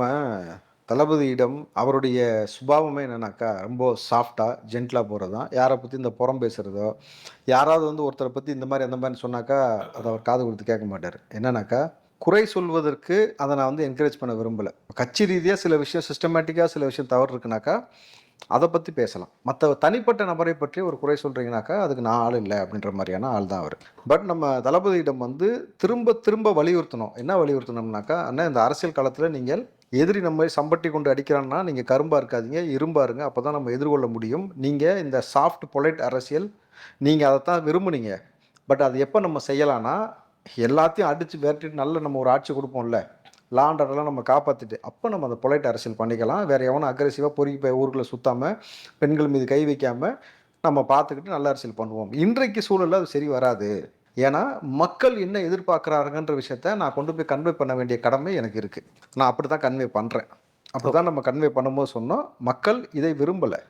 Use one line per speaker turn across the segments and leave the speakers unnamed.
நம்ம தளபதியிடம் அவருடைய சுபாவமே என்னன்னாக்கா ரொம்ப சாஃப்டாக ஜென்டிலாக போகிறது தான் யாரை பற்றி இந்த புறம் பேசுகிறதோ யாராவது வந்து ஒருத்தரை பற்றி இந்த மாதிரி அந்த மாதிரி சொன்னாக்கா அதை அவர் காது கொடுத்து கேட்க மாட்டார். என்னன்னாக்கா குறை சொல்வதற்கு அதை நான் வந்து என்கரேஜ் பண்ண விரும்பலை. கட்சி ரீதியாக சில விஷயம் சிஸ்டமேட்டிக்காக சில விஷயம் தவறு இருக்குனாக்கா அதை பற்றி பேசலாம். மற்ற தனிப்பட்ட நபரை பற்றி ஒரு குறை சொல்கிறீங்கனாக்கா அதுக்கு நான் ஆள் இல்லை அப்படின்ற மாதிரியான ஆள் தான் அவர். பட் நம்ம தளபதியிடம் வந்து திரும்ப திரும்ப வலியுறுத்தணும். என்ன வலியுறுத்தணும்னாக்கா அண்ணா இந்த அரசியல் காலத்தில் நீங்கள் எதிரி நம்ம சம்பட்டி கொண்டு அடிக்கிறான்னா நீங்கள் கரும்பாக இருக்காதீங்க இரும்பா இருங்க அப்போ தான் நம்ம எதிர்கொள்ள முடியும். நீங்கள் இந்த சாஃப்ட் பொலைட் அரசியல் நீங்கள் அதை தான் விரும்புனீங்க. பட் அது எப்போ நம்ம செய்யலான்னா எல்லாத்தையும் அடித்து விரட்டிட்டு நல்ல நம்ம ஒரு ஆட்சி கொடுப்போம்ல. லாண்டரெல்லாம் நம்ம காப்பாற்றிட்டு அப்போ நம்ம அந்த பொலைட் அரசியல் பண்ணிக்கலாம். வேறு எவனும் அக்ரெசிவாக பொறுக்கி போய் ஊருக்குள்ளே சுத்தாமல் பெண்கள் மீது கை வைக்காமல் நம்ம பார்த்துக்கிட்டு நல்ல அரசியல் பண்ணுவோம். இன்றைக்கு சூழலில் அது சரி வராது. ஏன்னா மக்கள் என்ன எதிர்பார்க்குறாருங்கன்ற விஷயத்த நான் கொண்டு போய் கன்வே பண்ண வேண்டிய கடமை எனக்கு இருக்குது நான் அப்படி தான் கன்வே பண்ணுறேன் அப்படி தான் நம்ம கன்வே பண்ணும்போது சொன்னோம் மக்கள் இதை விரும்பலை.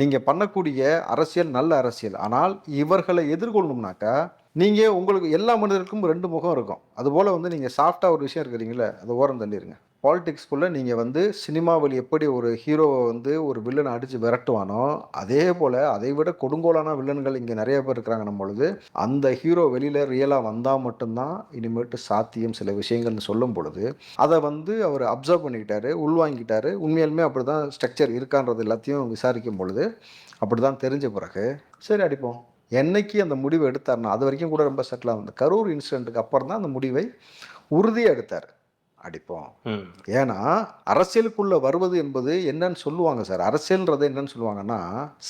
நீங்கள் பண்ணக்கூடிய அரசியல் நல்ல அரசியல். ஆனால் இவர்களை எதிர்கொள்ளணும்னாக்கா நீங்கள் உங்களுக்கு எல்லா மனிதருக்கும் ரெண்டு முகம் இருக்கும். அதுபோல் வந்து நீங்கள் சாஃப்டாக ஒரு விஷயம் இருக்கிறீங்களே அதை ஓரம் தள்ளிடுங்க பாலிடிக்ஸ்குள்ளே நீங்கள் வந்து சினிமாவில் எப்படி ஒரு ஹீரோவை வந்து ஒரு வில்லனை அடித்து விரட்டுவானோ அதே போல் அதை விட கொடுங்கோலான வில்லன்கள் இங்கே நிறைய பேர் இருக்கிறாங்க நம்ம பொழுது அந்த ஹீரோ வெளியில் ரியலாக வந்தால் மட்டும்தான் இனிமேட்டு சாத்தியம் சில விஷயங்கள்னு சொல்லும் பொழுது அதை வந்து அவர் அப்சர்வ் பண்ணிக்கிட்டாரு உள்வாங்கிட்டாரு. உண்மையாலுமே அப்படி தான் ஸ்ட்ரக்சர் இருக்கான்றது எல்லாத்தையும் விசாரிக்கும் பொழுது அப்படி தான் தெரிஞ்ச பிறகு சரி அடிப்போம். என்னைக்கு அந்த முடிவை எடுத்தார்னா அது வரைக்கும் கூட ரொம்ப செட்டில் ஆகுது கரூர் இன்சிடென்ட்டுக்கு அப்புறம் தான் அந்த முடிவை உறுதியாக எடுத்தார். அடிப்போம். ஏன்னா அரசியலுக்குள்ள வருவது என்பது என்னன்னு சொல்லுவாங்க சார். அரசியல்ன்றது என்னன்னு சொல்லுவாங்கன்னா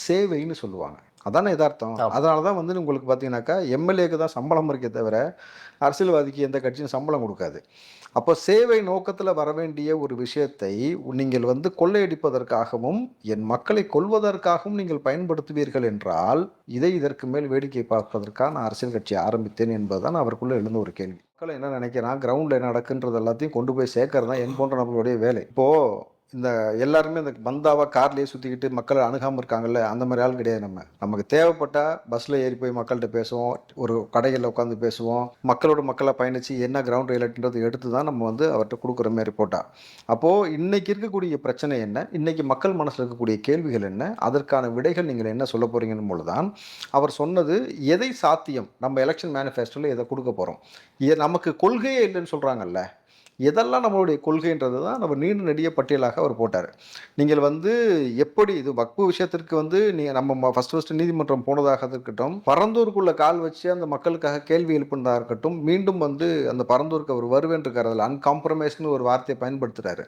சேவைன்னு சொல்லுவாங்க. அதானே யதார்த்தம்.
ஆமா.
அதனால தான் வந்து உங்களுக்கு பார்த்தீங்கன்னாக்கா எம்எல்ஏக்கு தான் சம்பளம் இருக்கே தவிர அரசியல்வாதிக்கு எந்த கட்சியும் சம்பளம் கொடுக்காது. அப்போ சேவை நோக்கத்தில் வர வேண்டிய ஒரு விஷயத்தை நீங்கள் வந்து கொள்ளையடிப்பதற்காகவும் என் மக்களை கொல்வதற்காகவும் நீங்கள் பயன்படுத்துவீர்கள் என்றால் இதை இதற்கு மேல் வேடிக்கை பார்ப்பதற்காக நான் அரசியல் கட்சி ஆரம்பித்தேன் என்பதுதான் அவருக்குள்ள எழுந்த ஒரு கேள்வி. மக்கள் என்ன நினைக்கிறான் கிரவுண்டில் என்ன நடக்குன்றது எல்லாத்தையும் கொண்டு போய் சேர்க்கறது தான் என் போன்ற நம்மளுடைய வேலை. இப்போது இந்த எல்லாருமே இந்த பந்தாவாக கார்லேயே சுற்றிக்கிட்டு மக்களை அணுகாமல் இருக்காங்கல்ல அந்த மாதிரி ஆள் கிடையாது நம்ம. நமக்கு தேவைப்பட்டால் பஸ்ஸில் ஏறி போய் மக்கள்கிட்ட பேசுவோம் ஒரு கடைகளில் உட்காந்து பேசுவோம். மக்களோட மக்களை பயணித்து என்ன கிரவுண்ட் ரிலேட்டுன்றது எடுத்து தான் நம்ம வந்து அவர்கிட்ட கொடுக்குற மாதிரி போட்டால் அப்போது இன்றைக்கி இருக்கக்கூடிய பிரச்சனை என்ன? இன்னைக்கு மக்கள் மனசில் இருக்கக்கூடிய கேள்விகள் என்ன? அதற்கான விடைகள் நீங்கள் என்ன சொல்ல போகிறீங்கன்னு போல தான் அவர் சொன்னது எதை சாத்தியம்? நம்ம எலெக்ஷன் மேனிஃபெஸ்டோவில் எதை கொடுக்க போகிறோம் நமக்கு கொள்கையே இல்லைன்னு சொல்கிறாங்கல்ல எதெல்லாம் நம்மளுடைய கொள்கைன்றது தான் நம்ம நீண்ட நெடிய பட்டியலாக அவர் போட்டார். நீங்கள் வந்து எப்படி இது வக்பு விஷயத்திற்கு வந்து நீங்கள் நம்ம ஃபஸ்ட் ஃபஸ்ட்டு நீதிமன்றம் போனதாக இருக்கட்டும் பரந்தூருக்குள்ள கால் வச்சு அந்த மக்களுக்காக கேள்வி எழுப்பினதாக இருக்கட்டும் மீண்டும் வந்து அந்த பரந்தூருக்கு அவர் வருவேன்றிருக்கார் அதில் அன்காம்ப்ரமைஸ்னு ஒரு வார்த்தையை பயன்படுத்துகிறாரு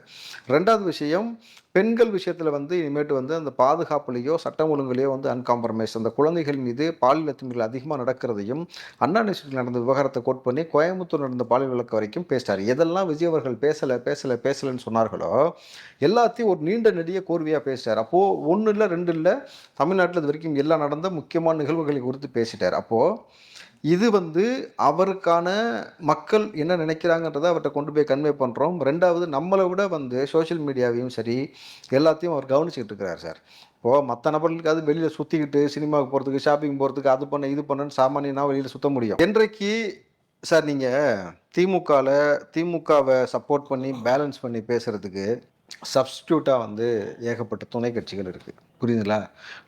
ரெண்டாவது விஷயம் பெண்கள் விஷயத்தில் வந்து இனிமேட்டு வந்து அந்த பாதுகாப்புலேயோ சட்டம் ஒழுங்குலேயோ வந்து அன்காம்ப்ரமைஸ் அந்த குழந்தைகள் மீது பாலியல் அத்துமீறல் அதிகமாக நடக்கிறதையும் அண்ணா யூனிவர்சிட்டியில் நடந்த விவகாரத்தை கோட் பண்ணி கோயம்புத்தூர் நடந்த பாலியல் வழக்கு வரைக்கும் பேசினார் எதெல்லாம் விஜய் அவர்கள் பேசலை பேசலை பேசலைன்னு சொன்னார்களோ எல்லாத்தையும் ஒரு நீண்ட நெடிய கோர்வையாக பேசிட்டார். அப்போது ஒன்று இல்லை ரெண்டு இல்லை தமிழ்நாட்டில் இது வரைக்கும் எல்லாம் நடந்த முக்கியமான நிகழ்வுகளை குறித்து பேசிட்டார். அப்போது இது வந்து அவருக்கான மக்கள் என்ன நினைக்கிறாங்கன்றதை அவர்கிட்ட கொண்டு போய் கன்வே பண்ணுறோம் ரெண்டாவது நம்மளை விட வந்து சோஷியல் மீடியாவையும் சரி எல்லாத்தையும் அவர் கவனிச்சுக்கிட்டு இருக்கிறார் சார். இப்போது மற்ற நபர்களுக்கு அது வெளியில் சுற்றிக்கிட்டு சினிமாவுக்கு போகிறதுக்கு ஷாப்பிங் போகிறதுக்கு அது பண்ண இது பண்ணன்னு சாமானியனாக வெளியில் சுத்த முடியும். என்றைக்கு சார் நீங்கள் திமுகவில் திமுகவை சப்போர்ட் பண்ணி பேலன்ஸ் பண்ணி பேசுகிறதுக்கு சப்ஸ்டியூட்டாக வந்து ஏகப்பட்ட துணை கட்சிகள் இருக்குது புரியுதுங்களா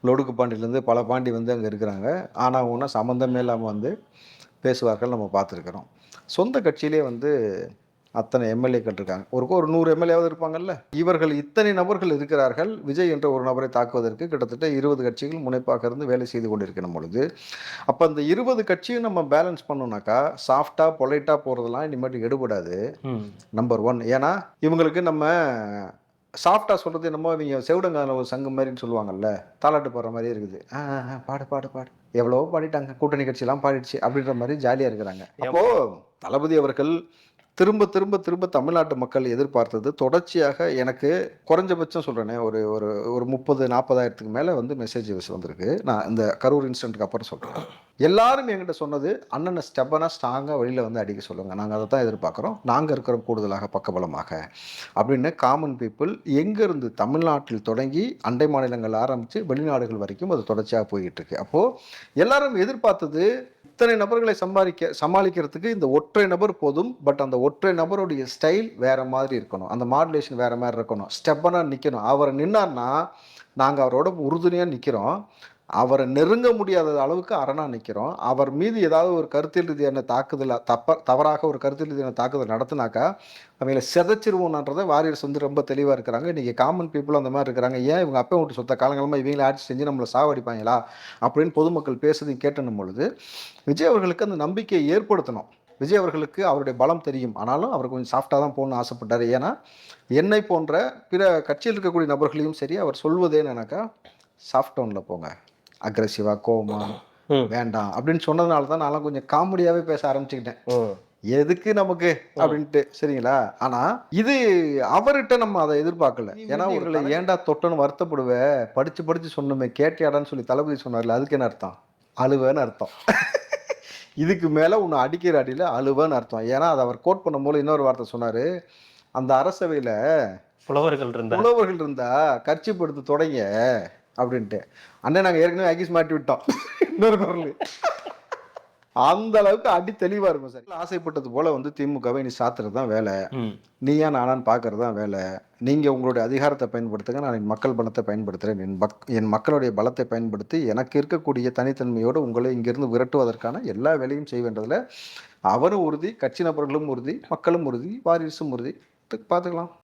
லொடுக்கு பாண்டியிலேருந்து பல பாண்டி வந்து அங்கே இருக்கிறாங்க. ஆனால் ஒன்றா சம்மந்தமே இல்லாமல் வந்து பேசுவார்கள் நம்ம பார்த்துருக்குறோம். சொந்த கட்சியிலே வந்து அத்தனை எம்எல்ஏக்கள் இருக்காங்க. ஒரு ஒரு நூறு எம்எல்ஏவாவது இருப்பாங்கல்ல? இவர்கள் இத்தனை நபர்கள் இருக்கிறார்கள். விஜய் என்ற ஒரு நபரை தாக்குவதற்கு கிட்டத்தட்ட இருபது கட்சிகள் முனைப்பாக இருந்து வேலை செய்து கொண்டிருக்கிற பொழுது அப்போ அந்த இருபது கட்சியும் நம்ம பேலன்ஸ் பண்ணோம்னாக்கா சாஃப்டாக பொலைட்டாக போகிறதெல்லாம் இனிமேட்டு எடுபடாது. நம்பர் ஒன் ஏன்னா இவங்களுக்கு நம்ம சாஃப்டாக சொல்கிறது என்னமோ இவங்க செவிடங்கால ஒரு சங்கம் மாதிரின்னு சொல்லுவாங்கல்ல தாலாட்டு பாடுற மாதிரி இருக்குது. பாடு பாடு பாடு. எவ்வளவோ பாடிட்டாங்க கூட்டணி கட்சியெல்லாம் பாடிடுச்சு அப்படின்ற மாதிரி ஜாலியாக இருக்கிறாங்க. அப்போது தளபதி அவர்கள் திரும்ப திரும்ப திரும்ப தமிழ்நாட்டு மக்கள் எதிர்பார்த்தது தொடர்ச்சியாக எனக்கு குறைஞ்சபட்சம் சொல்கிறேனே ஒரு ஒரு ஒரு முப்பது நாற்பதாயிரத்துக்கு மேலே வந்து மெசேஜ் வந்திருக்கு. நான் இந்த கரூர் இன்சிடென்ட்டுக்கு அப்புறம் சொல்கிறேன் எல்லாரும் என்கிட்ட சொன்னது அண்ணனை ஸ்டெப்பனாக ஸ்ட்ராங்காக வெளியில் வந்து அடிக்க சொல்லுங்கள் நாங்கள் அதை தான் எதிர்பார்க்குறோம். நாங்கள் இருக்கிறோம் கூடுதலாக பக்கபலமாக. அப்படின்னு காமன் பீப்புள் எங்கேருந்து தமிழ்நாட்டில் தொடங்கி அண்டை மாநிலங்கள் ஆரம்பித்து வெளிநாடுகள் வரைக்கும் அது தொடர்ச்சியாக போய்கிட்டுருக்கு அப்போது எல்லாரும் எதிர்பார்த்தது இத்தனை நபர்களை சம்பாதிக்க சமாளிக்கிறதுக்கு இந்த ஒற்றை நபர் போதும் பட் அந்த ஒற்றை நபருடைய ஸ்டைல் வேறு மாதிரி இருக்கணும். அந்த மாடுலேஷன் வேறு மாதிரி இருக்கணும். ஸ்டெப்பனாக நிற்கணும் அவரை நின்னார்னா நாங்கள் அவரோட உறுதுணையாக நிற்கிறோம் அவரை நெருங்க முடியாத அளவுக்கு அரணா நிற்கிறோம் அவர் மீது ஏதாவது ஒரு கருத்தியல் ரீதியான தாக்குதல் தப்ப தவறாக ஒரு கருத்தியல் ரீதியான தாக்குதல் நடத்தினாக்கா அவங்கள செதைச்சிருவோன்றதை வாரியர்ஸ் வந்து ரொம்ப தெளிவாக இருக்கிறாங்க. இன்றைக்கி காமன் பீப்புள் அந்த மாதிரி இருக்கிறாங்க. ஏன் இவங்க அப்போ விட்டு சொத்த காலங்களமாக இவங்களை ஆட்சி செஞ்சு நம்மளை சாவடிப்பாங்களா? அப்படின்னு பொதுமக்கள் பேசுறதையும் கேட்டணும் பொழுது விஜய் அவர்களுக்கு அந்த நம்பிக்கையை ஏற்படுத்தணும். விஜய் அவர்களுக்கு அவருடைய பலம் தெரியும். ஆனாலும் அவர் கொஞ்சம் சாஃப்டாக தான் போகணும்னு ஆசைப்பட்டார். ஏன்னா என்னை போன்ற பிற கட்சியில் இருக்கக்கூடிய நபர்களையும் சரி அவர் சொல்வதே என்னன்னாக்கா சாஃப்ட் டவுனில் போங்க. அக்ரெசிவாக கோவமா
ம்.
வேண்டாம் அப்படின்னு சொன்னதுனால தான் நான்லாம் கொஞ்சம் காமெடியாகவே பேச ஆரம்பிச்சுக்கிட்டேன். எதுக்கு நமக்கு அப்படின்ட்டு சரிங்களா? ஆனா இது அவர்கிட்ட நம்ம அதை எதிர்பார்க்கல. ஏன்னா உங்களை ஏன்டா தொட்டன்னு வருத்தப்படுவ? படிச்சு படிச்சு சொன்னோமே கேட்டியாடான்னு சொல்லி தளபதி சொன்னார்ல அதுக்கு என்ன அர்த்தம். அழுவேன்னு அர்த்தம். இதுக்கு மேல உன்னை அடிக்கிற அடியில அழுவேன்னு அர்த்தம். ஏன்னா அதை அவர் கோட் பண்ணும்போது இன்னொரு வார்த்தை சொன்னாரு. அந்த அரசவையில
புலவர்கள் இருந்தா
உழவர்கள் இருந்தா கட்சி படுத்து தொடங்க. அப்படின்ட்டு. அண்ணன் நாங்க ஏற்கனவே அகிஸ் மாட்டி விட்டோம். இன்னொரு குரல். அந்த அளவுக்கு அடி தெளிவா இருக்கும் சார். ஆசைப்பட்டது போல வந்து திமுகவை நீ சாத்துறது தான் வேலை. நீயா நானான்னு பார்க்கறது தான் வேலை. நீங்கள் உங்களுடைய அதிகாரத்தை பயன்படுத்துங்க நான் என் மக்கள் பலத்தை பயன்படுத்துகிறேன் என் பக் என் மக்களுடைய பலத்தை பயன்படுத்தி எனக்கு இருக்கக்கூடிய தனித்தன்மையோடு உங்களை இங்கிருந்து விரட்டுவதற்கான எல்லா வேலையும் செய்வேன்றதுல அவரும் உறுதி கட்சி நபர்களும் உறுதி மக்களும் உறுதி வாரிசும் உறுதி. பார்த்துக்கலாம்.